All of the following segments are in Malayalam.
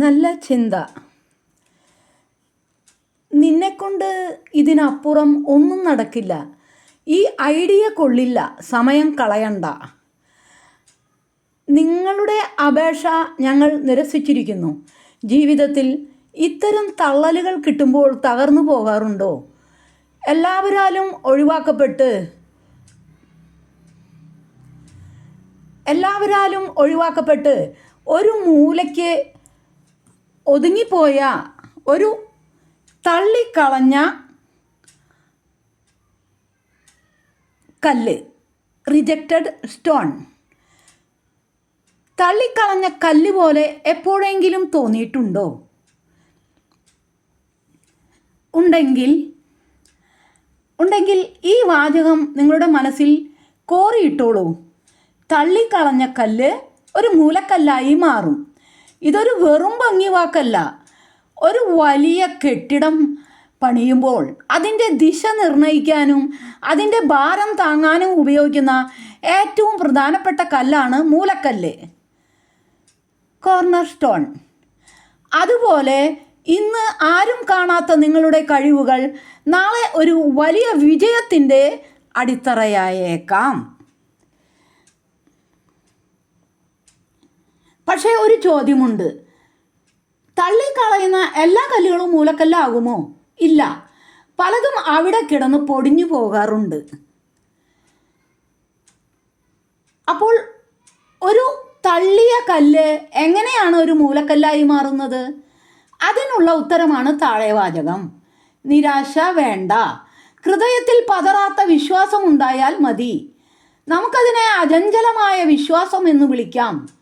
നല്ല ചിന്ത. നിന്നെക്കൊണ്ട് ഇതിനപ്പുറം ഒന്നും നടക്കില്ല. ഈ ഐഡിയ കൊള്ളില്ല. സമയം കളയണ്ട. നിങ്ങളുടെ അപേക്ഷ ഞങ്ങൾ നിരസിച്ചിരിക്കുന്നു. ജീവിതത്തിൽ ഇത്തരം തള്ളലുകൾ കിട്ടുമ്പോൾ തകർന്നു പോകാറുണ്ടോ? എല്ലാവരാലും ഒഴിവാക്കപ്പെട്ട് എല്ലാവരാലും ഒഴിവാക്കപ്പെട്ട് ഒരു മൂലയ്ക്ക് ഒതുങ്ങിപ്പോയ ഒരു തള്ളിക്കളഞ്ഞ കല്ല് റിജക്റ്റഡ് സ്റ്റോൺ തള്ളിക്കളഞ്ഞ കല്ല് പോലെ എപ്പോഴെങ്കിലും തോന്നിയിട്ടുണ്ടോ? ഉണ്ടെങ്കിൽ ഉണ്ടെങ്കിൽ ഈ വാചകം നിങ്ങളുടെ മനസ്സിൽ കോറിയിട്ടോളൂ. തള്ളിക്കളഞ്ഞ കല്ല് ഒരു മൂലക്കല്ലായി മാറും. ഇതൊരു വെറും ഭംഗി വാക്കല്ല. ഒരു വലിയ കെട്ടിടം പണിയുമ്പോൾ അതിന്റെ ദിശ നിർണയിക്കാനും അതിന്റെ ഭാരം താങ്ങാനും ഉപയോഗിക്കുന്ന ഏറ്റവും പ്രധാനപ്പെട്ട കല്ലാണ് മൂലക്കല്ല്. കോർണർ സ്റ്റോൺ അതുപോലെ ഇന്ന് ആരും കാണാത്ത നിങ്ങളുടെ കഴിവുകൾ നാളെ ഒരു വലിയ വിജയത്തിന്റെ അടിത്തറയായേക്കാം. പക്ഷേ ഒരു ചോദ്യമുണ്ട്. തള്ളിക്കളയുന്ന എല്ലാ കല്ലുകളും മൂലക്കല്ലാകുമോ? ഇല്ല. പലതും അവിടെ കിടന്ന് പൊടിഞ്ഞു പോകാറുണ്ട്. അപ്പോൾ ഒരു തള്ളിയ കല്ല് എങ്ങനെയാണ് ഒരു മൂലക്കല്ലായി മാറുന്നത്? അതിനുള്ള ഉത്തരമാണ് താഴെ വാചകം നിരാശ വേണ്ട. ഹൃദയത്തിൽ പതറാത്ത വിശ്വാസം ഉണ്ടായാൽ മതി. നമുക്കതിനെ അചഞ്ചലമായ വിശ്വാസം എന്ന് വിളിക്കാം.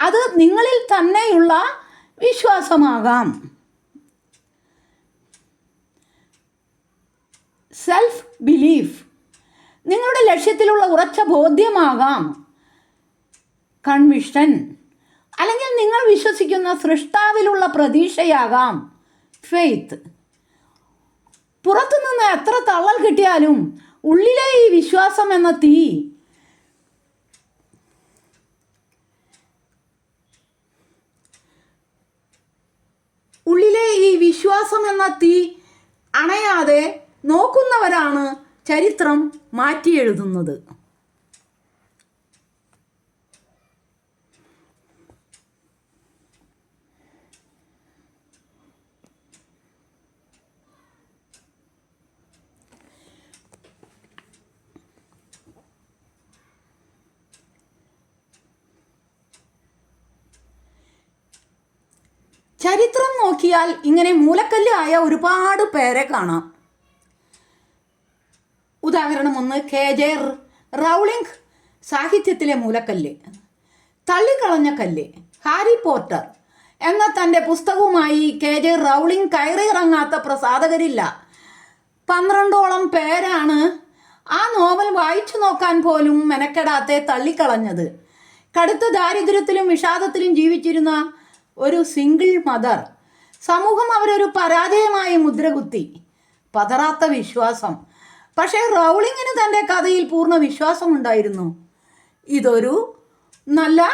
അത് നിങ്ങളിൽ തന്നെയുള്ള വിശ്വാസമാകാം. സെൽഫ് ബിലീഫ് നിങ്ങളുടെ ലക്ഷ്യത്തിലുള്ള ഉറച്ച ബോധ്യമാകാം. കൺവിഷൻ അല്ലെങ്കിൽ നിങ്ങൾ വിശ്വസിക്കുന്ന സൃഷ്ടാവിലുള്ള പ്രതീക്ഷയാകാം. ഫെയ്ത്ത് പുറത്തുനിന്ന് എത്ര തള്ളൽ കിട്ടിയാലും ഉള്ളിലെ ഈ വിശ്വാസം എന്ന തീ ഉള്ളിലെ ഈ വിശ്വാസം എന്ന തീ അണയാതെ നോക്കുന്നവരാണ് ചരിത്രം മാറ്റിയെഴുതുന്നത്. ചരിത്രം നോക്കിയാൽ ഇങ്ങനെ മൂലക്കല്ല് ആയ ഒരുപാട് പേരെ കാണാം. ഉദാഹരണം ഒന്ന് കെ. ജെ. റൗളിംഗ് സാഹിത്യത്തിലെ മൂലക്കല്ല് തള്ളിക്കളഞ്ഞ കല്ല് ഹാരി പോട്ടർ എന്ന തന്റെ പുസ്തകവുമായി കെ. ജെ. റൗളിംഗ് കയറിയിറങ്ങാത്ത പ്രസാധകരില്ല. പന്ത്രണ്ടോളം പേരാണ് ആ നോവൽ വായിച്ചു നോക്കാൻ പോലും മെനക്കെടാത്തെ തള്ളിക്കളഞ്ഞത്. കടുത്ത ദാരിദ്ര്യത്തിലും വിഷാദത്തിലും ജീവിച്ചിരുന്ന ഒരു സിംഗിൾ മദർ സമൂഹം അവരൊരു പരാജയമായി മുദ്രകുത്തി. പതറാത്ത വിശ്വാസം. പക്ഷേ റൗളിങ്ങിന് തന്റെ കഥയിൽ പൂർണ വിശ്വാസം ഉണ്ടായിരുന്നു ഇതൊരു നല്ല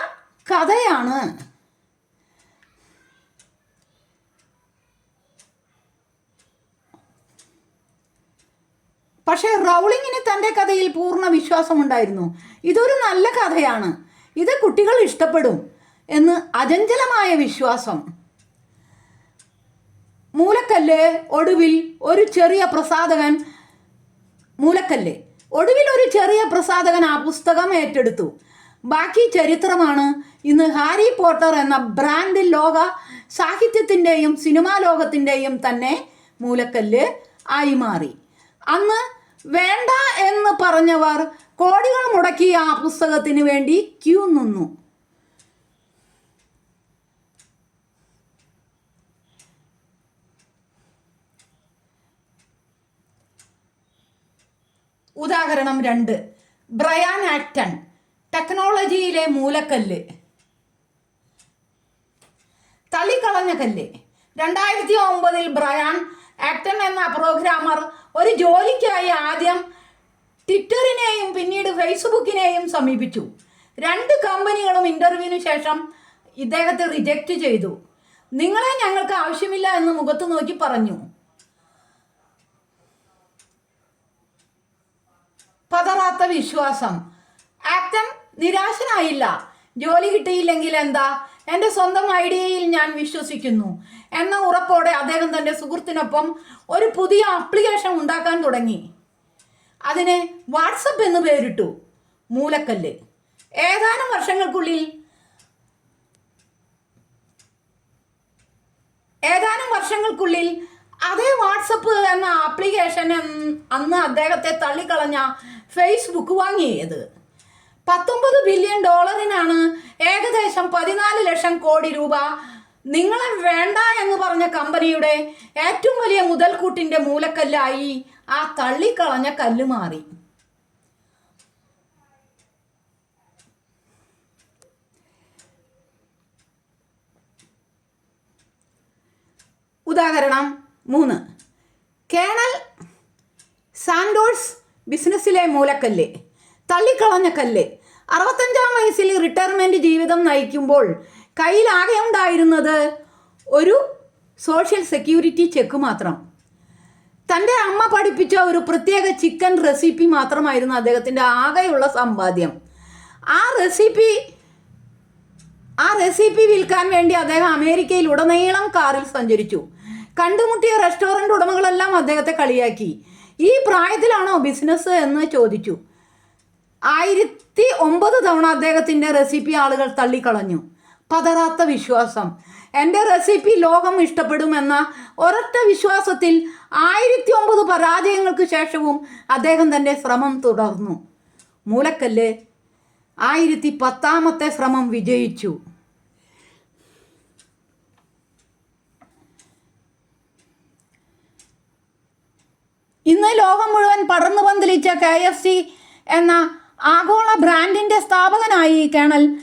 കഥയാണ്. പക്ഷേ റൗളിങ്ങിന് തന്റെ കഥയിൽ പൂർണ വിശ്വാസമുണ്ടായിരുന്നു. ഇതൊരു നല്ല കഥയാണ്. ഇത് കുട്ടികൾ ഇഷ്ടപ്പെടും. എന്ന് അചഞ്ചലമായ വിശ്വാസം. മൂലക്കല്ല് ഒടുവിൽ ഒരു ചെറിയ പ്രസാധകൻ മൂലക്കല്ല്. ഒടുവിൽ ഒരു ചെറിയ പ്രസാധകൻ ആ പുസ്തകം ഏറ്റെടുത്തു. ബാക്കി ചരിത്രമാണ് ഇന്ന് ഹാരി പോട്ടർ എന്ന ബ്രാൻഡ് ലോക സാഹിത്യത്തിന്റെയും സിനിമാ ലോകത്തിന്റെയും തന്നെ മൂലക്കല്ല് ആയി മാറി. അന്ന് വേണ്ട എന്ന് പറഞ്ഞവർ കോടികൾ മുടക്കി ആ പുസ്തകത്തിന് വേണ്ടി ക്യൂ നിന്നു. ഉദാഹരണം രണ്ട്. Brian Acton ടെക്നോളജിയിലെ മൂലക്കല്ല്. തള്ളിക്കളഞ്ഞ കല്ല്. രണ്ടായിരത്തി ഒമ്പതിൽ ബ്രയാൻ ആക്ടൺ എന്ന പ്രോഗ്രാമർ ഒരു ജോലിക്കായി ആദ്യം ട്വിറ്ററിനെയും പിന്നീട് ഫേസ്ബുക്കിനെയും സമീപിച്ചു. രണ്ട് കമ്പനികളും ഇന്റർവ്യൂവിന് ശേഷം ഇദ്ദേഹത്തെ റിജക്റ്റ് ചെയ്തു. നിങ്ങളെ ഞങ്ങൾക്ക് ആവശ്യമില്ല എന്ന് മുഖത്ത് നോക്കി പറഞ്ഞു. പതറാത്ത വിശ്വാസം. ആക്ടൻ നിരാശനായില്ല. ജോലി കിട്ടിയില്ലെങ്കിൽ എന്താ? എന്റെ സ്വന്തം ഐഡിയയിൽ ഞാൻ വിശ്വസിക്കുന്നു. എന്ന ഉറപ്പോടെ അദ്ദേഹം തന്റെ സുഹൃത്തിനൊപ്പം ഒരു പുതിയ ആപ്ലിക്കേഷൻ ഉണ്ടാക്കാൻ തുടങ്ങി. അതിന് വാട്സപ്പ് എന്ന് പേരിട്ടു. മൂലക്കല്ല്. ഏതാനും വർഷങ്ങൾക്കുള്ളിൽ ഏതാനും വർഷങ്ങൾക്കുള്ളിൽ അതേ വാട്സപ്പ് എന്ന ആപ്ലിക്കേഷൻ അന്ന് അദ്ദേഹത്തെ തള്ളിക്കളഞ്ഞ ഫേസ്ബുക്ക് വാങ്ങിയത്. പത്തൊമ്പത് ബില്യൺ ഡോളറിനാണ് ഏകദേശം പതിനാല് ലക്ഷം കോടി രൂപ നിങ്ങളെ വേണ്ട എന്ന് പറഞ്ഞ കമ്പനിയുടെ ഏറ്റവും വലിയ മുതൽക്കൂട്ടിന്റെ മൂലക്കല്ലായി ആ തള്ളിക്കളഞ്ഞ കല്ല് മാറി. ഉദാഹരണം മൂന്ന്. കേണൽ സാൻഡോഴ്സ് ബിസിനസ്സിലെ മൂലക്കല്ല്. തള്ളിക്കളഞ്ഞ കല്ല്. അറുപത്തഞ്ചാം വയസ്സിൽ റിട്ടയർമെന്റ് ജീവിതം നയിക്കുമ്പോൾ കയ്യിലാകെ ഉണ്ടായിരുന്നത് ഒരു സോഷ്യൽ സെക്യൂരിറ്റി ചെക്ക് മാത്രം. തന്റെ അമ്മ പഠിപ്പിച്ച ഒരു പ്രത്യേക ചിക്കൻ റെസിപ്പി മാത്രമായിരുന്നു അദ്ദേഹത്തിന്റെ ആകെയുള്ള സമ്പാദ്യം. ആ റെസിപ്പി ആ റെസിപ്പി വിൽക്കാൻ വേണ്ടി അദ്ദേഹം അമേരിക്കയിൽ ഉടനീളം കാറിൽ സഞ്ചരിച്ചു. കണ്ടുമുട്ടിയ റെസ്റ്റോറന്റ് ഉടമകളെല്ലാം അദ്ദേഹത്തെ കളിയാക്കി. ഈ പ്രായത്തിലാണോ ബിസിനസ് എന്ന് ചോദിച്ചു. ആയിരത്തി ഒമ്പത് തവണ അദ്ദേഹത്തിന്റെ റെസിപ്പി ആളുകൾ തള്ളിക്കളഞ്ഞു. പതറാത്ത വിശ്വാസം. എന്റെ റെസിപ്പി ലോകം ഇഷ്ടപ്പെടുമെന്ന ഒരൊറ്റ വിശ്വാസത്തിൽ ആയിരത്തി ഒമ്പത് പരാജയങ്ങൾക്ക് ശേഷവും അദ്ദേഹം തന്റെ ശ്രമം തുടർന്നു. മൂലക്കല്ല് ആയിരത്തി പത്താമത്തെ ശ്രമം വിജയിച്ചു. ഇന്ന് ലോകം മുഴുവൻ പടർന്നു പന്തലിച്ച കെ എഫ് സി എന്ന ആഗോള ബ്രാൻഡിന്റെ സ്ഥാപകനായി കേണൽ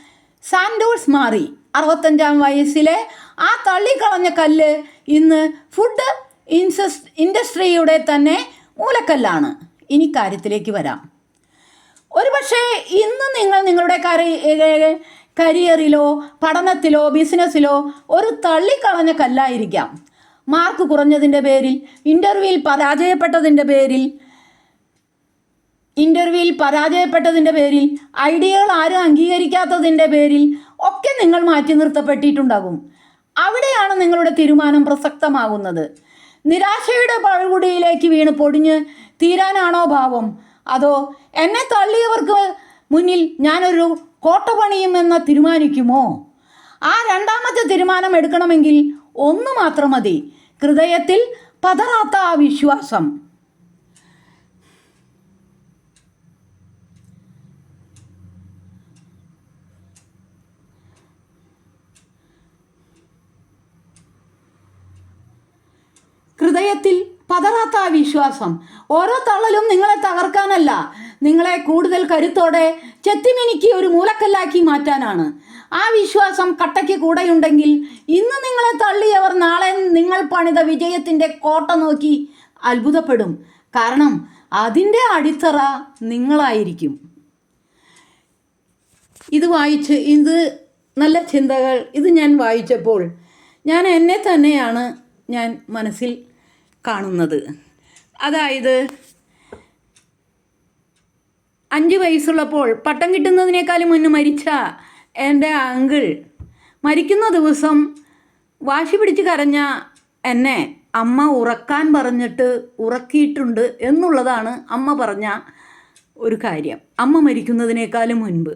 സാൻഡോൾസ് മാറി. അറുപത്തഞ്ചാം വയസ്സിലെ ആ തള്ളിക്കളഞ്ഞ കല്ല് ഇന്ന് ഫുഡ് ഇൻസസ് ഇൻഡസ്ട്രിയുടെ തന്നെ മൂലക്കല്ലാണ്. ഇനി കാര്യത്തിലേക്ക് വരാം. ഒരുപക്ഷെ ഇന്ന് നിങ്ങൾ നിങ്ങളുടെ കരി കരിയറിലോ പഠനത്തിലോ ബിസിനസ്സിലോ ഒരു തള്ളിക്കളഞ്ഞ കല്ലായിരിക്കാം. മാർക്ക് കുറഞ്ഞതിന്റെ പേരിൽ ഇന്റർവ്യൂവിൽ പരാജയപ്പെട്ടതിന്റെ പേരിൽ ഇന്റർവ്യൂവിൽ പരാജയപ്പെട്ടതിന്റെ പേരിൽ ഐഡിയകൾ ആരും അംഗീകരിക്കാത്തതിന്റെ പേരിൽ ഒക്കെ നിങ്ങൾ മാറ്റി നിർത്തപ്പെട്ടിട്ടുണ്ടാകും. അവിടെയാണ് നിങ്ങളുടെ തീരുമാനം പ്രസക്തമാകുന്നത്. നിരാശയുടെ പഴുകുടിയിലേക്ക് വീണ് പൊടിഞ്ഞ് തീരാനാണോ ഭാവം? അതോ എന്നെ തള്ളിയവർക്ക് മുന്നിൽ ഞാനൊരു കോട്ട പണിയുമെന്ന് തീരുമാനിക്കുമോ? ആ രണ്ടാമത്തെ തീരുമാനം എടുക്കണമെങ്കിൽ ഒന്ന് മാത്രം മതി. ഹൃദയത്തിൽ പതറാത്ത ആ വിശ്വാസം. ഹൃദയത്തിൽ പതറാത്ത ആ വിശ്വാസം. ഓരോ തള്ളലും നിങ്ങളെ തകർക്കാനല്ല. നിങ്ങളെ കൂടുതൽ കരുത്തോടെ ചെത്തിമിനിക്ക് ഒരു മൂലക്കല്ലാക്കി മാറ്റാനാണ്. ആ വിശ്വാസം കട്ടയ്ക്ക് കൂടെയുണ്ടെങ്കിൽ ഇന്ന് നിങ്ങളെ തള്ളിയവർ നാളെ നിങ്ങൾ പണിത വിജയത്തിന്റെ കോട്ട നോക്കി അത്ഭുതപ്പെടും. കാരണം അതിന്റെ അടിത്തറ നിങ്ങളായിരിക്കും. ഇത് വായിച്ച് ഇത് നല്ല ചിന്തകൾ ഇത് ഞാൻ വായിച്ചപ്പോൾ ഞാൻ എന്നെ തന്നെയാണ് ഞാൻ മനസ്സിൽ കാണുന്നത്. അതായത് അഞ്ച് വയസ്സുള്ളപ്പോൾ പട്ടം കിട്ടുന്നതിനേക്കാളും മുന്നേ മരിച്ച എന്റെ അങ്കിൾ മരിക്കുന്ന ദിവസം വാശി പിടിച്ച് കരഞ്ഞ എന്നെ അമ്മ ഉറക്കാൻ പറഞ്ഞിട്ട് ഉറക്കിയിട്ടുണ്ട് എന്നുള്ളതാണ് അമ്മ പറഞ്ഞ ഒരു കാര്യം. അമ്മ മരിക്കുന്നതിനേക്കാളും മുൻപ്.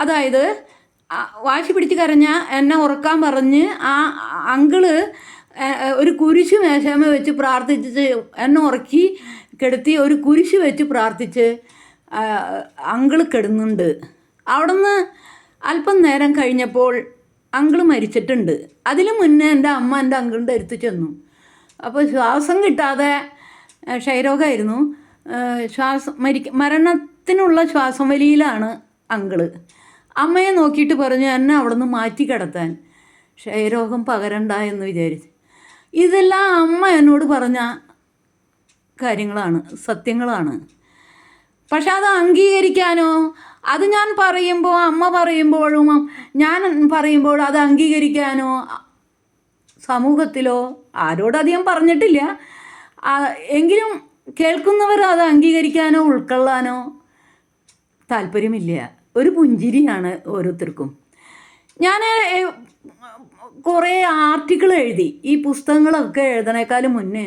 അതായത് വാശി പിടിച്ച് കരഞ്ഞ എന്നെ ഉറക്കാൻ പറഞ്ഞ് ആ അങ്കിൾ ഒരു കുരിശ് മേശമ വെച്ച് പ്രാർത്ഥിച്ച് എന്നെ ഉറക്കി കിടത്തി ഒരു കുരിശ് വെച്ച് പ്രാർത്ഥിച്ച് ആ, അങ്കിൾ കിടന്നുണ്ട്. അവിടുന്ന് അല്പം നേരം കഴിഞ്ഞപ്പോൾ അങ്കിൾ മരിച്ചിട്ടുണ്ട്. അതിന് മുന്നേ എന്റെ അമ്മ എന്റെ അങ്കിളിന്റെ അടുത്ത് ചെന്നു. അപ്പോൾ ശ്വാസം കിട്ടാതെ ക്ഷയരോഗമായിരുന്നു. ശ്വാസം മരിക്ക മരണത്തിനുള്ള ശ്വാസം വലിയിലാണ് അങ്കിൾ. അമ്മയെ നോക്കിയിട്ട് പറഞ്ഞു എന്നെ അവിടെ നിന്ന് മാറ്റി കിടത്താൻ. ക്ഷയരോഗം പകരണ്ട എന്ന് വിചാരിച്ച്. ഇതെല്ലാം അമ്മ എന്നോട് പറഞ്ഞ കാര്യങ്ങളാണ് സത്യങ്ങളാണ്. പക്ഷെ അത് അംഗീകരിക്കാനോ? അത് ഞാൻ പറയുമ്പോൾ അമ്മ പറയുമ്പോഴും ഞാൻ പറയുമ്പോഴും അത് അംഗീകരിക്കാനോ? സമൂഹത്തിലോ ആരോടധികം പറഞ്ഞിട്ടില്ല. എങ്കിലും കേൾക്കുന്നവർ അത് അംഗീകരിക്കാനോ ഉൾക്കൊള്ളാനോ താല്പര്യമില്ല. ഒരു പുഞ്ചിരിയാണ് ഓരോരുത്തർക്കും. ഞാൻ കുറേ ആർട്ടിക്കിൾ എഴുതി. ഈ പുസ്തകങ്ങളൊക്കെ എഴുതണേക്കാളും മുന്നേ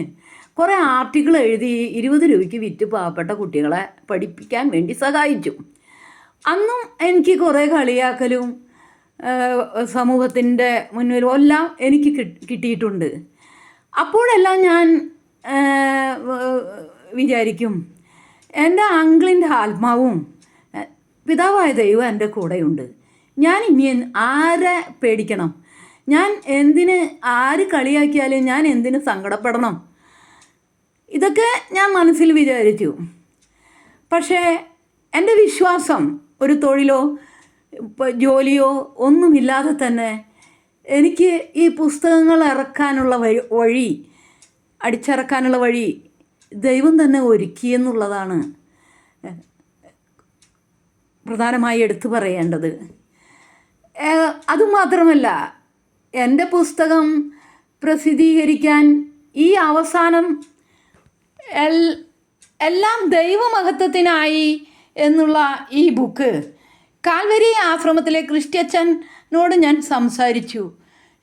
കുറേ ആർട്ടിക്കിൾ എഴുതി ഇരുപത് രൂപയ്ക്ക് വിറ്റ് പാവപ്പെട്ട കുട്ടികളെ പഠിപ്പിക്കാൻ വേണ്ടി സഹായിച്ചു. അന്നും എനിക്ക് കുറേ കളിയാക്കലും സമൂഹത്തിന്റെ മുന്നിലും എല്ലാം എനിക്ക് കിട്ട്- കിട്ടിയിട്ടുണ്ട്. അപ്പോഴെല്ലാം ഞാൻ വിചാരിക്കും എന്റെ അങ്കിളിന്റെ ആത്മാവും പിതാവായ ദൈവം എന്റെ കൂടെയുണ്ട്. ഞാൻ ഇനി ആരെ പേടിക്കണം? ഞാൻ എന്തിന് ആര് കളിയാക്കിയാലും ഞാൻ എന്തിന് സങ്കടപ്പെടണം? ഇതൊക്കെ ഞാൻ മനസ്സിൽ വിചാരിച്ചു. പക്ഷേ എന്റെ വിശ്വാസം ഒരു തൊഴിലോ ജോലിയോ ഒന്നുമില്ലാതെ തന്നെ എനിക്ക് ഈ പുസ്തകങ്ങൾ ഇറക്കാനുള്ള വഴി വഴി അടിച്ചിറക്കാനുള്ള വഴി ദൈവം തന്നെ ഒരുക്കിയെന്നുള്ളതാണ് പ്രധാനമായി എടുത്തു പറയേണ്ടത്. അതുമാത്രമല്ല എന്റെ പുസ്തകം പ്രസിദ്ധീകരിക്കാൻ ഈ അവസാനം എല്ലാം ദൈവമഹത്വത്തിനായി എന്നുള്ള ഈ ബുക്ക്. കാൽവരി ആശ്രമത്തിലെ ക്രിസ്ത്യച്ചനോട് ഞാൻ സംസാരിച്ചു.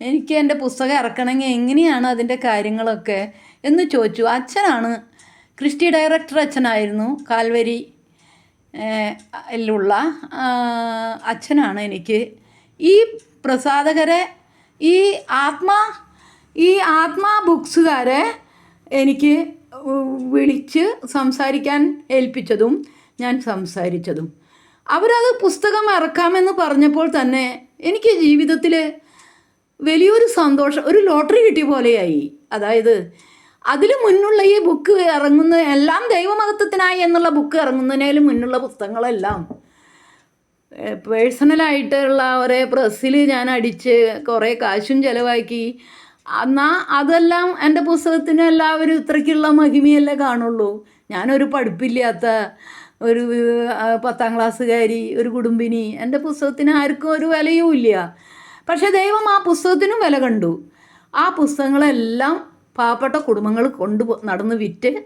എനിക്ക് എന്റെ പുസ്തകം ഇറക്കണമെങ്കിൽ എങ്ങനെയാണ് അതിന്റെ കാര്യങ്ങളൊക്കെ എന്ന് ചോദിച്ചു. അച്ഛനാണ് ക്രിസ്റ്റി ഡയറക്ടർ അച്ഛനായിരുന്നു കാൽവരി ഉള്ള അച്ഛനാണ് എനിക്ക്. ഈ പ്രസാധകരെ ഈ ആത്മാ ഈ ആത്മാ ബുക്സുകാരെ എനിക്ക് വിളിച്ച് സംസാരിക്കാൻ ഏൽപ്പിച്ചതും ഞാൻ സംസാരിച്ചതും. അവരത് പുസ്തകം ഇറക്കാമെന്ന് പറഞ്ഞപ്പോൾ തന്നെ എനിക്ക് ജീവിതത്തിൽ വലിയൊരു സന്തോഷം ഒരു ലോട്ടറി കിട്ടിയ പോലെയായി. അതായത് അതിനു മുന്നുള്ള ഈ ബുക്ക് ഇറങ്ങുന്ന എല്ലാം ദൈവമഹത്വത്തിനായി എന്നുള്ള ബുക്ക് ഇറങ്ങുന്നതിന് മുന്നുള്ള പുസ്തകങ്ങളെല്ലാം പേഴ്സണലായിട്ടുള്ള ഒരേ പ്രസ്സിൽ ഞാൻ അടിച്ച് കുറേ കാശും ചിലവാക്കി. എന്നാൽ അതെല്ലാം എന്റെ പുസ്തകത്തിന് എല്ലാവരും ഇത്രയ്ക്കുള്ള മഹിമയല്ലേ കാണുള്ളൂ. ഞാനൊരു പഠിപ്പില്ലാത്ത ഒരു പത്താം ക്ലാസ്സുകാരി ഒരു കുടുംബിനി. എന്റെ പുസ്തകത്തിന് ആർക്കും ഒരു വിലയും ഇല്ല. പക്ഷേ ദൈവം ആ പുസ്തകത്തിനും വില കണ്ടു. ആ പുസ്തകങ്ങളെല്ലാം പാവപ്പെട്ട കുടുംബങ്ങൾ കൊണ്ടു നടന്ന് വിറ്റ്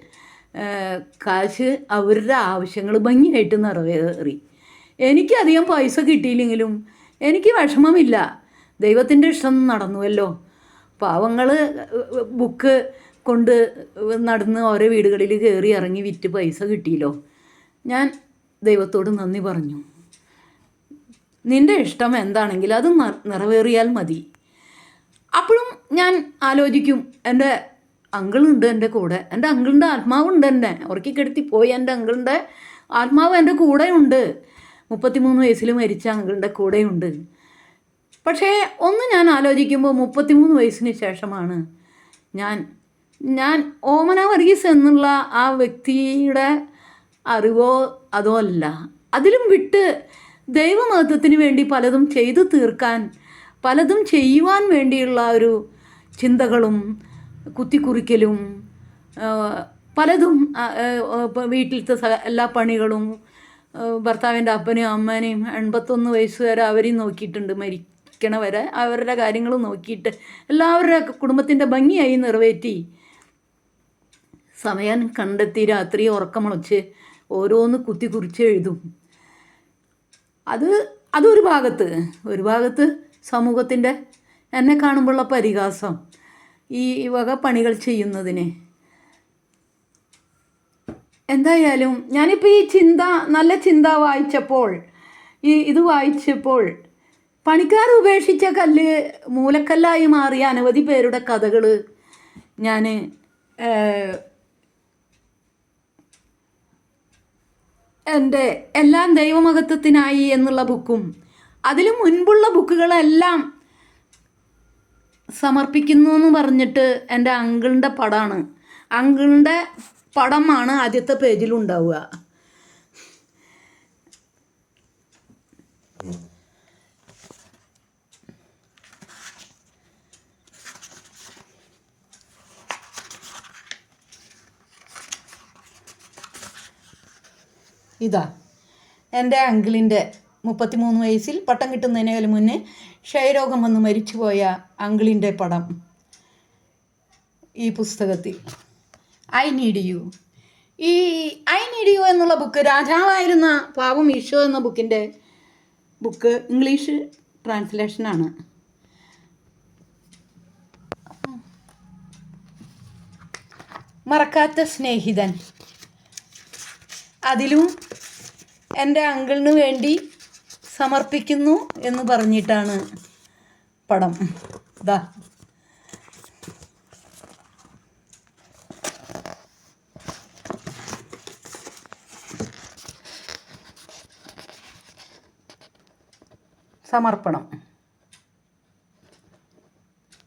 കാശ് അവരുടെ ആവശ്യങ്ങൾ ഭംഗിയായിട്ട് നിറവേറി. എനിക്കധികം പൈസ കിട്ടിയില്ലെങ്കിലും എനിക്ക് വിഷമമില്ല. ദൈവത്തിന്റെ ഇഷ്ടം നടന്നുവല്ലോ. പാവങ്ങൾ ബുക്ക് കൊണ്ട് നടന്ന് ഓരോ വീടുകളിൽ കയറി ഇറങ്ങി വിറ്റ് പൈസ കിട്ടിയല്ലോ. ഞാൻ ദൈവത്തോട് നന്ദി പറഞ്ഞു. നിന്റെ ഇഷ്ടം എന്താണെങ്കിൽ അത് നിറവേറിയാൽ മതി. അപ്പോഴും ഞാൻ ആലോചിക്കും എന്റെ അങ്കിളുണ്ട് എന്റെ കൂടെ എന്റെ അങ്കിളിന്റെ ആത്മാവുണ്ട് എന്നെ. ഉറക്കി കെടുത്തി പോയി എന്റെ അങ്കിളിന്റെ ആത്മാവ് എന്റെ കൂടെയുണ്ട്. മുപ്പത്തിമൂന്ന് വയസ്സിൽ മരിച്ച അങ്കിളിന്റെ കൂടെയുണ്ട്. പക്ഷേ ഒന്ന് ഞാൻ ആലോചിക്കുമ്പോൾ മുപ്പത്തിമൂന്ന് വയസ്സിന് ശേഷമാണ് ഞാൻ ഞാൻ ഓമന വർഗീസ് എന്നുള്ള ആ വ്യക്തിയുടെ അറിവോ അതോ അല്ല. അതിലും വിട്ട് ദൈവമതത്തിന് വേണ്ടി പലതും ചെയ്തു തീർക്കാൻ പലതും ചെയ്യുവാൻ വേണ്ടിയുള്ള ഒരു ചിന്തകളും കുത്തിക്കുറിക്കലും പലതും വീട്ടിലത്തെ എല്ലാ പണികളും ഭർത്താവിന്റെ അപ്പനെയും അമ്മേനെയും എൺപത്തൊന്ന് വയസ്സുകാരെ വരെ അവരെയും നോക്കിയിട്ടുണ്ട് മരിക്കണ വരെ അവരുടെ കാര്യങ്ങൾ നോക്കിയിട്ട് എല്ലാവരുടെ കുടുംബത്തിന്റെ ഭംഗിയായി നിറവേറ്റി. സമയം കണ്ടെത്തി രാത്രി ഉറക്കമുളച്ച് ഓരോന്ന് കുത്തി കുറിച്ച് എഴുതും. അത് അതൊരു ഭാഗത്ത്. ഒരു ഭാഗത്ത് സമൂഹത്തിന്റെ എന്നെ കാണുമ്പോഴുള്ള പരിഹാസം ഈ വക പണികൾ ചെയ്യുന്നതിന്. എന്തായാലും ഞാനിപ്പോൾ ഈ ചിന്ത നല്ല ചിന്ത വായിച്ചപ്പോൾ ഈ ഇത് വായിച്ചപ്പോൾ പണിക്കാർ ഉപേക്ഷിച്ച കല്ല് മൂലക്കല്ലായി മാറിയ അനവധി പേരുടെ കഥകൾ ഞാൻ എന്റെ എല്ലാം ദൈവമഹത്വത്തിനായി എന്നുള്ള ബുക്കും അതിനു മുൻപുള്ള ബുക്കുകളെല്ലാം സമർപ്പിക്കുന്നു എന്ന് പറഞ്ഞിട്ട് എന്റെ അങ്കിളിന്റെ പടമാണ് അങ്കിളിന്റെ പടമാണ് ആദ്യത്തെ പേജിലുണ്ടാവുക. ഇതാ. എന്റെ അങ്കിളിന്റെ മുപ്പത്തിമൂന്ന് വയസ്സിൽ പട്ടം കിട്ടുന്നതിനേക്കാൾ മുന്നേ ക്ഷയരോഗം വന്ന് മരിച്ചുപോയ അങ്കിളിന്റെ പടം ഈ പുസ്തകത്തിൽ. I need you. ഈ ഐ നീഡ് യു എന്നുള്ള ബുക്ക് രാജാവായിരുന്ന പാവം ഈശോ എന്ന ബുക്കിന്റെ ബുക്ക് ഇംഗ്ലീഷ് ട്രാൻസ്ലേഷനാണ്. മറക്കാത്ത സ്നേഹിതൻ. അതിലും എന്റെ അങ്കിളിന് വേണ്ടി സമർപ്പിക്കുന്നു എന്ന് പറഞ്ഞിട്ടാണ് പടം. ഇതാ സമർപ്പണം.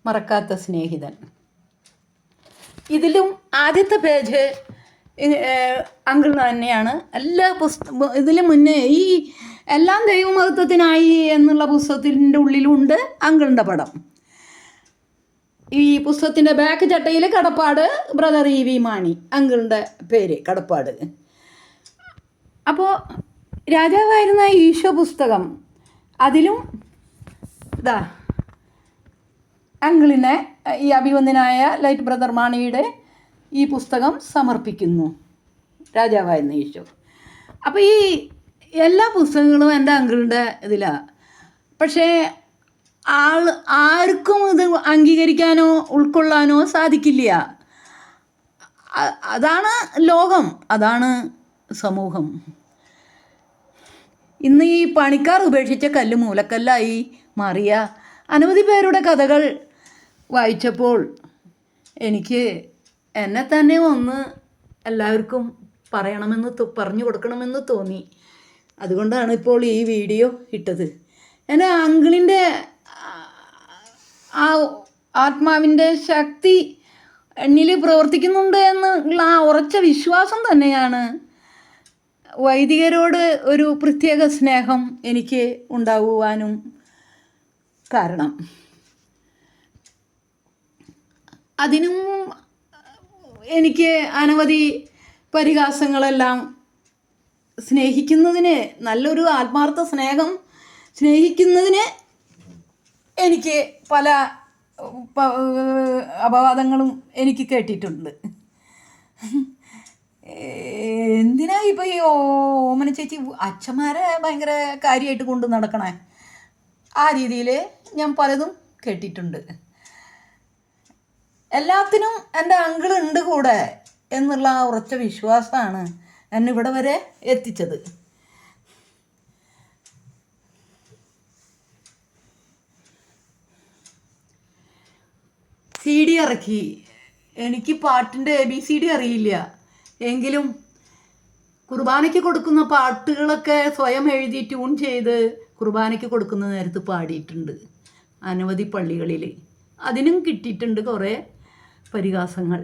മറക്കാത്ത സ്നേഹിതൻ. ഇതിലും ആദ്യത്തെ പേജ് അങ്കിൾ തന്നെയാണ് എല്ലാ പുസ്തക ഇതിന് മുന്നേ ഈ എല്ലാം ദൈവമഹത്വത്തിനായി എന്നുള്ള പുസ്തകത്തിന്റെ ഉള്ളിലുണ്ട് അങ്കിളിന്റെ പടം. ഈ പുസ്തകത്തിന്റെ ബാക്ക് ചട്ടയിൽ കടപ്പാട് ബ്രദർ ഇ വി മാണി അങ്കിളിന്റെ പേര് കടപ്പാട്. അപ്പോൾ രാജാവായിരുന്ന ഈശോ പുസ്തകം അതിലും ഇതാ അങ്കിളിനെ ഈ അഭിവന്ദനായ ലൈറ്റ് ബ്രദർ മാണിയുടെ ഈ പുസ്തകം സമർപ്പിക്കുന്നു. രാജാവായിരുന്ന ഈശോ അപ്പോൾ ഈ എല്ലാ പുസ്തകങ്ങളും എന്റെ അങ്കിളിന്റെ ഇതിലാണ് പക്ഷേ ആൾ ആർക്കും ഇത് അംഗീകരിക്കാനോ ഉൾക്കൊള്ളാനോ സാധിക്കില്ല. അതാണ് ലോകം അതാണ് സമൂഹം. ഇന്ന് ഈ പണിക്കാർ ഉപേക്ഷിച്ച കല്ല് മൂലക്കല്ലായി മാറിയ അനവധി പേരുടെ കഥകൾ വായിച്ചപ്പോൾ എനിക്ക് എന്നെ തന്നെ ഒന്ന് എല്ലാവർക്കും പറയണമെന്ന് പറഞ്ഞു കൊടുക്കണമെന്ന് തോന്നി. അതുകൊണ്ടാണ് ഇപ്പോൾ ഈ വീഡിയോ ഇട്ടത്. എന്റെ അങ്കിളിന്റെ ആ ആത്മാവിന്റെ ശക്തി എന്നിൽ പ്രവർത്തിക്കുന്നുണ്ട് എന്നുള്ള ആ ഉറച്ച വിശ്വാസം തന്നെയാണ് വൈദികരോട് ഒരു പ്രത്യേക സ്നേഹം എനിക്ക് ഉണ്ടാവുവാനും കാരണം. അതിനും എനിക്ക് അനവധി പരിഹാസങ്ങളെല്ലാം സ്നേഹിക്കുന്നതിന് നല്ലൊരു ആത്മാർത്ഥ സ്നേഹം സ്നേഹിക്കുന്നതിന് എനിക്ക് പല അപവാദങ്ങളും എനിക്ക് കേട്ടിട്ടുണ്ട്. എന്തിനാ ഇപ്പം ഈ ഓമന ചേച്ചി അച്ഛന്മാരെ ഭയങ്കര കാര്യമായിട്ട് കൊണ്ട് നടക്കണേ? ആ രീതിയിൽ ഞാൻ പലതും കേട്ടിട്ടുണ്ട്. എല്ലാത്തിനും എന്റെ അങ്കിൾ ഉണ്ട് കൂടെ എന്നുള്ള ആ ഉറച്ച വിശ്വാസമാണ് എന്നെ ഇവിടെ വരെ എത്തിച്ചത്. സി ഡി ഇറക്കി. എനിക്ക് പാട്ടിന്റെ എ ബി സി ഡി അറിയില്ല. എങ്കിലും കുർബാനയ്ക്ക് കൊടുക്കുന്ന പാട്ടുകളൊക്കെ സ്വയം എഴുതി ട്യൂൺ ചെയ്ത് കുർബാനയ്ക്ക് കൊടുക്കുന്ന നേരത്ത് പാടിയിട്ടുണ്ട്. അനവധി പള്ളികളിൽ അതിനും കിട്ടിയിട്ടുണ്ട് കുറേ. പരിഹാസങ്ങൾ.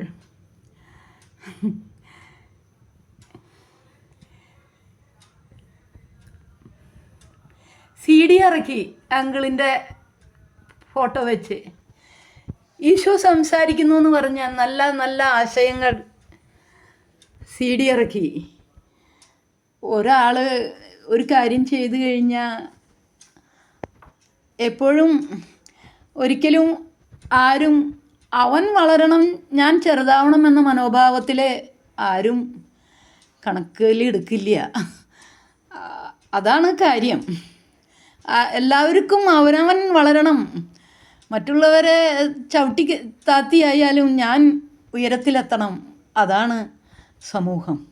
സി ഡി ഇറക്കി അങ്കിളിന്റെ ഫോട്ടോ വെച്ച്. ഈശോ സംസാരിക്കുന്നു എന്ന് പറഞ്ഞ നല്ല നല്ല ആശയങ്ങൾ സി ഡി ഇറക്കി. ഒരാൾ ഒരു കാര്യം ചെയ്തു കഴിഞ്ഞാൽ എപ്പോഴും ഒരിക്കലും ആരും അവൻ വളരണം ഞാൻ ചെറുതാവണം എന്ന മനോഭാവത്തിൽ ആരും കണക്കിലെടുക്കില്ല എടുക്കില്ല. അതാണ് കാര്യം. എല്ലാവർക്കും അവനവൻ വളരണം. മറ്റുള്ളവരെ ചവിട്ടി താത്തിയായാലും ഞാൻ ഉയരത്തിലെത്തണം. അതാണ് സമൂഹം.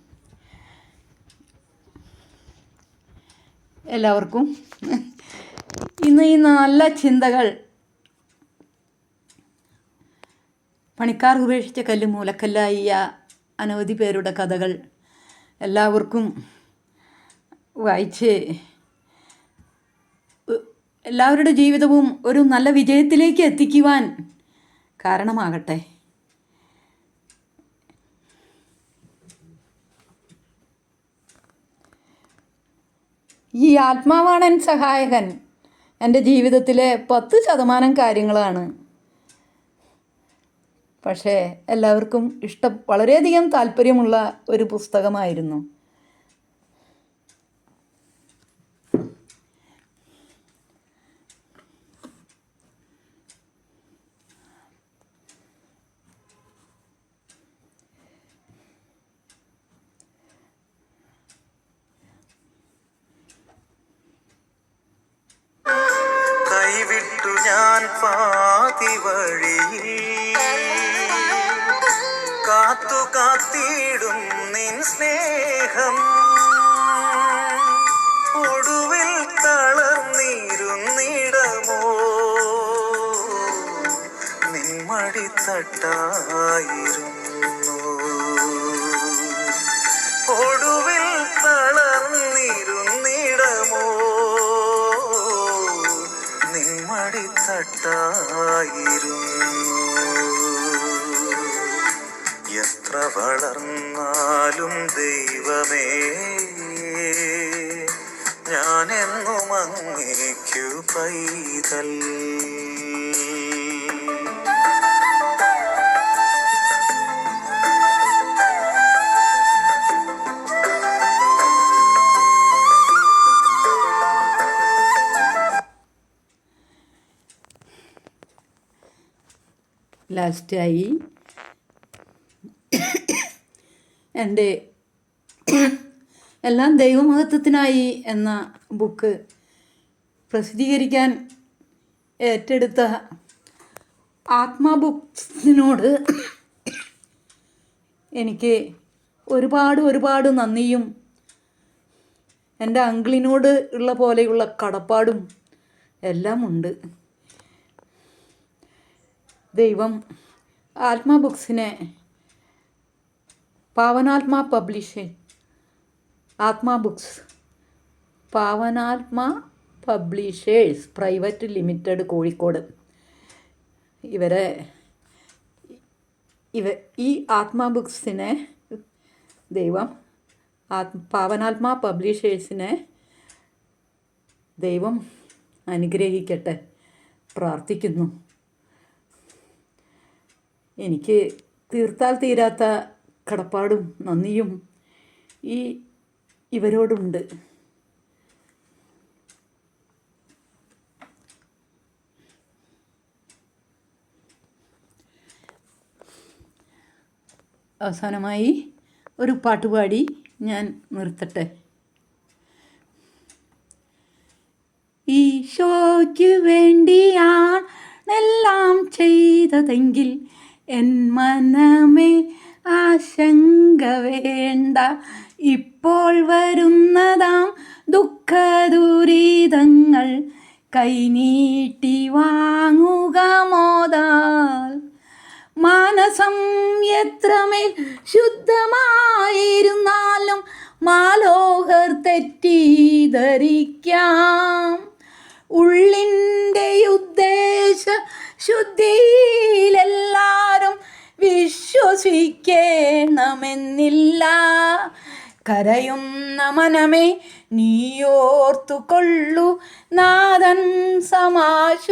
എല്ലാവർക്കും ഇന്ന് ഈ നല്ല ചിന്തകൾ പണിക്കാർ ഉപേക്ഷിച്ച കല്ല് മൂലക്കല്ലായ അനവധി പേരുടെ കഥകൾ എല്ലാവർക്കും വായിച്ച് എല്ലാവരുടെ ജീവിതവും ഒരു നല്ല വിജയത്തിലേക്ക് എത്തിക്കുവാൻ കാരണമാകട്ടെ. ഈ ആത്മാവാണൻ സഹായകൻ. എന്റെ ജീവിതത്തിലെ പത്ത് ശതമാനം കാര്യങ്ങളാണ്. പക്ഷേ എല്ലാവർക്കും ഇഷ്ടം വളരെയധികം താല്പര്യമുള്ള ഒരു പുസ്തകമായിരുന്നു. നിൻമടിത്തട്ടായിരുന്നു ഒടുവിൽ തളർന്നിരുന്നിടമോ? നിൻമടിത്തട്ടായിരുന്നു എത്ര വളർന്നാലും ദൈവമേ ഞാനെന്നും അങ്ങേക്കു പൈതൽ. ലാസ്റ്റായി. എന്റെ എല്ലാം ദൈവമഹത്വത്തിനായി എന്ന ബുക്ക് പ്രസിദ്ധീകരിക്കാൻ ഏറ്റെടുത്ത ആത്മാ ബുക്സിനോട് എനിക്ക് ഒരുപാട് ഒരുപാട് നന്ദിയും എന്റെ അങ്കിളിനോട് ഉള്ള പോലെയുള്ള കടപ്പാടും എല്ലാം ഉണ്ട് ദൈവം ആത്മാ ബുക്സിനെ Pavanatma publishing Atma books. Pavanatma publishers private limited Kozhikode. ഇവരെ ഇവ ഈ ആത്മാ ബുക്സിനെ ദൈവം ആത് പാവനാത്മാ പബ്ലിഷേഴ്സിനെ ദൈവം അനുഗ്രഹിക്കട്ടെ പ്രാർത്ഥിക്കുന്നു. എനിക്ക് തീർത്താൽ തീരാത്ത കടപ്പാടും നന്ദിയും ഈ ഇവരോടുണ്ട്. അവസാനമായി ഒരു പാട്ടുപാടി ഞാൻ നിർത്തട്ടെ. ഈശോയ്ക്ക് വേണ്ടിയാണെല്ലാം ചെയ്തതെങ്കിൽ എൻ മനമേ ആശങ്ക വേണ്ട. ഇപ്പോൾ വരുന്നതാം ദുഃഖദുരിതങ്ങൾ. കൈനീട്ടി വാങ്ങുക മോതാൽ. മാനസം എത്രമേൽ ശുദ്ധമായിരുന്നാലും മാലോഹർ തെറ്റിദ്ധരിക്കാം കരയുന്ന മനമേ നീയോർത്തു കൊള്ളു നാഥൻ സമാശ്വാസമേകും.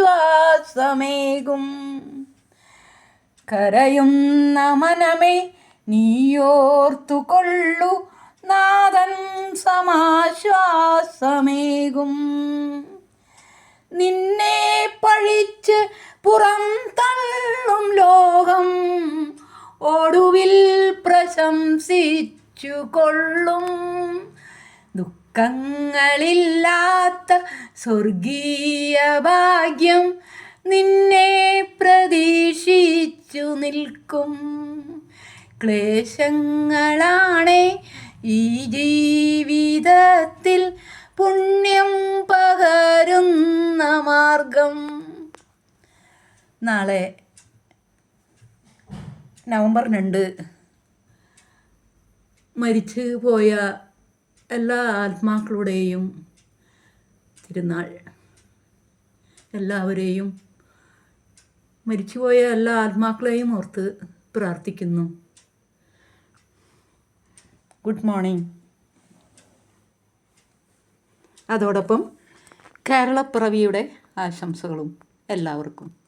കരയുന്ന മനമേ നീയോർത്തു കൊള്ളു നാഥൻ സമാശ്വാസമേകും. നിന്നെ പഴിച്ച് പുറം തള്ളും ലോകം. ഒടുവിൽ പ്രശംസിച്ചു കൊള്ളും ദുഃഖങ്ങളില്ലാത്ത സ്വർഗീയ ഭാഗ്യം നിന്നെ പ്രതീക്ഷിച്ചു നിൽക്കും. ക്ലേശങ്ങളാണേ ഈ ജീവിതത്തിൽ പുണ്യം പകരുന്ന മാർഗം. നാളെ നവംബർ രണ്ട് മരിച്ചു പോയ എല്ലാ ആത്മാക്കളുടെയും തിരുനാൾ. എല്ലാവരെയും മരിച്ചുപോയ എല്ലാ ആത്മാക്കളെയും ഓർത്ത് പ്രാർത്ഥിക്കുന്നു. ഗുഡ് മോർണിംഗ് അതോടൊപ്പം കേരളപ്പിറവിയുടെ ആശംസകളും എല്ലാവർക്കും.